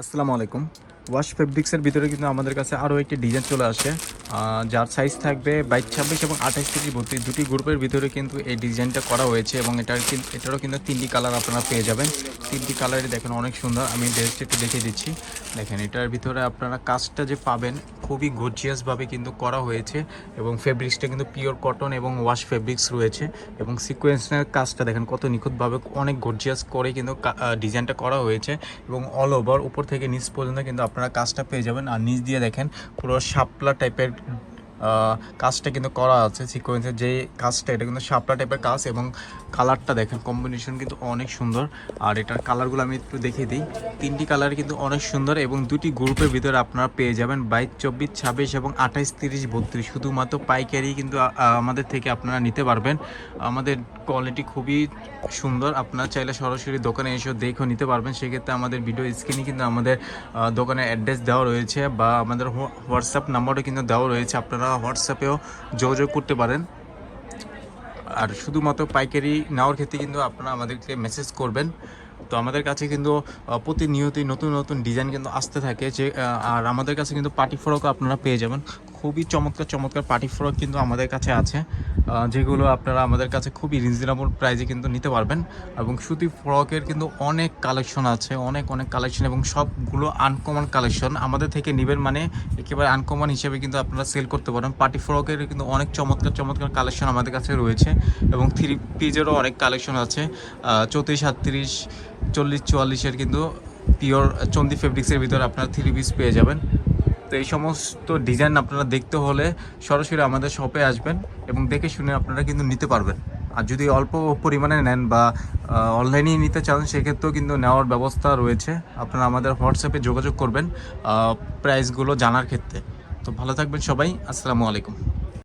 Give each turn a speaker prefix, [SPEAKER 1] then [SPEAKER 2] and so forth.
[SPEAKER 1] আসসালামু আলাইকুম। ওয়াশ ফেব্রিক্সের ভিতরে কিন্তু আমাদের কাছে আরও একটি ডিজাইন চলে আসে। যার সাইজ থাকবে বাইশ, ছাব্বিশ এবং আঠাশ থেকে বত্রিশ দুটি গ্রুপের ভিতরে কিন্তু এই ডিজাইনটা করা হয়েছে এবং এটার এটারও কিন্তু তিনটি কালার আপনারা পেয়ে যাবেন। তিনটি কালারই দেখেন অনেক সুন্দর। আমি ড্রেসটা একটু দেখিয়ে দিচ্ছি। দেখেন, এটার ভিতরে আপনারা কাজটা যে পাবেন খুবই গর্জিয়াসভাবে কিন্তু করা হয়েছে এবং ফেব্রিক্সটা কিন্তু পিওর কটন এবং ওয়াশ ফেব্রিক্স রয়েছে এবং সিকোয়েন্সের কাজটা দেখেন কত নিখুঁতভাবে অনেক গর্জিয়াস করে কিন্তু ডিজাইনটা করা হয়েছে এবং অল ওভার উপর থেকে নিচ পর্যন্ত কিন্তু আপনারা কাজটা পেয়ে যাবেন। আর নিচ দিয়ে দেখেন পুরো শাপলা টাইপের কাজটা কিন্তু করা আছে সিকোয়েন্সের যে কাজটা, এটা কিন্তু শাপলা টাইপের কাজ এবং কালারটা দেখেন কম্বিনেশন কিন্তু অনেক সুন্দর। আর এটার কালারগুলো আমি একটু দেখিয়ে দিই। তিনটি কালার কিন্তু অনেক সুন্দর এবং দুটি গ্রুপের ভিতরে আপনারা পেয়ে যাবেন বাইশ, চব্বিশ, ছাব্বিশ এবং আঠাইশ, তিরিশ, বত্রিশ। শুধুমাত্র পাইকারি কিন্তু আমাদের থেকে আপনারা নিতে পারবেন। আমাদের কোয়ালিটি খুবই সুন্দর। আপনার চাইলে সরাসরি দোকানে এসে দেখেও নিতে পারবেন। সেক্ষেত্রে আমাদের ভিডিও স্ক্রিনে কিন্তু আমাদের দোকানের অ্যাড্রেস দেওয়া রয়েছে বা আমাদের হোয়াটসঅ্যাপ নাম্বারও কিন্তু দেওয়া রয়েছে। আপনারা হোয়াটসঅ্যাপেও যোগাযোগ করতে পারেন। আর শুধুমাত্র পাইকারি নেওয়ার ক্ষেত্রে কিন্তু আপনারা আমাদেরকে মেসেজ করবেন। তো আমাদের কাছে কিন্তু প্রতিনিয়তই নতুন নতুন ডিজাইন কিন্তু আসতে থাকে যে আর আমাদের কাছে কিন্তু পার্টি ফ্রকও আপনারা পেয়ে যাবেন। খুবই চমৎকার চমৎকার পার্টি ফ্রক কিন্তু আমাদের কাছে আছে যেগুলো আপনারা আমাদের কাছে খুবই রিজনেবল প্রাইসে কিন্তু নিতে পারবেন। এবং সুতি ফ্রকের কিন্তু অনেক কালেকশন আছে, অনেক অনেক কালেকশন এবং সবগুলো আনকমন কালেকশন আমাদের থেকে নেবেন মানে একেবারে আনকমন হিসেবে কিন্তু আপনারা সেল করতে পারেন। পার্টি ফ্রকের কিন্তু অনেক চমৎকার চমৎকার কালেকশন আমাদের কাছে রয়েছে এবং থ্রি পিজেরও অনেক কালেকশন আছে। চৌত্রিশ, সাতত্রিশ, চল্লিশ, চুয়াল্লিশের কিন্তু পিওর চন্দি ফেব্রিক্সের ভিতরে আপনারা থ্রি পিস পেয়ে যাবেন। এই সমস্ত ডিজাইন আপনারা দেখতে হলে সরাসরি আমাদের শপে আসবেন এবং দেখে শুনে আপনারা কিন্তু নিতে পারবেন। আর যদি অল্প পরিমাণে নেন বা অনলাইনেই নিতে চান, সেক্ষেত্রেও কিন্তু নেওয়ার ব্যবস্থা রয়েছে। আপনারা আমাদের হোয়াটসঅ্যাপে যোগাযোগ করবেন প্রাইসগুলো জানার ক্ষেত্রে। তো ভালো থাকবেন সবাই। আসসালামু আলাইকুম।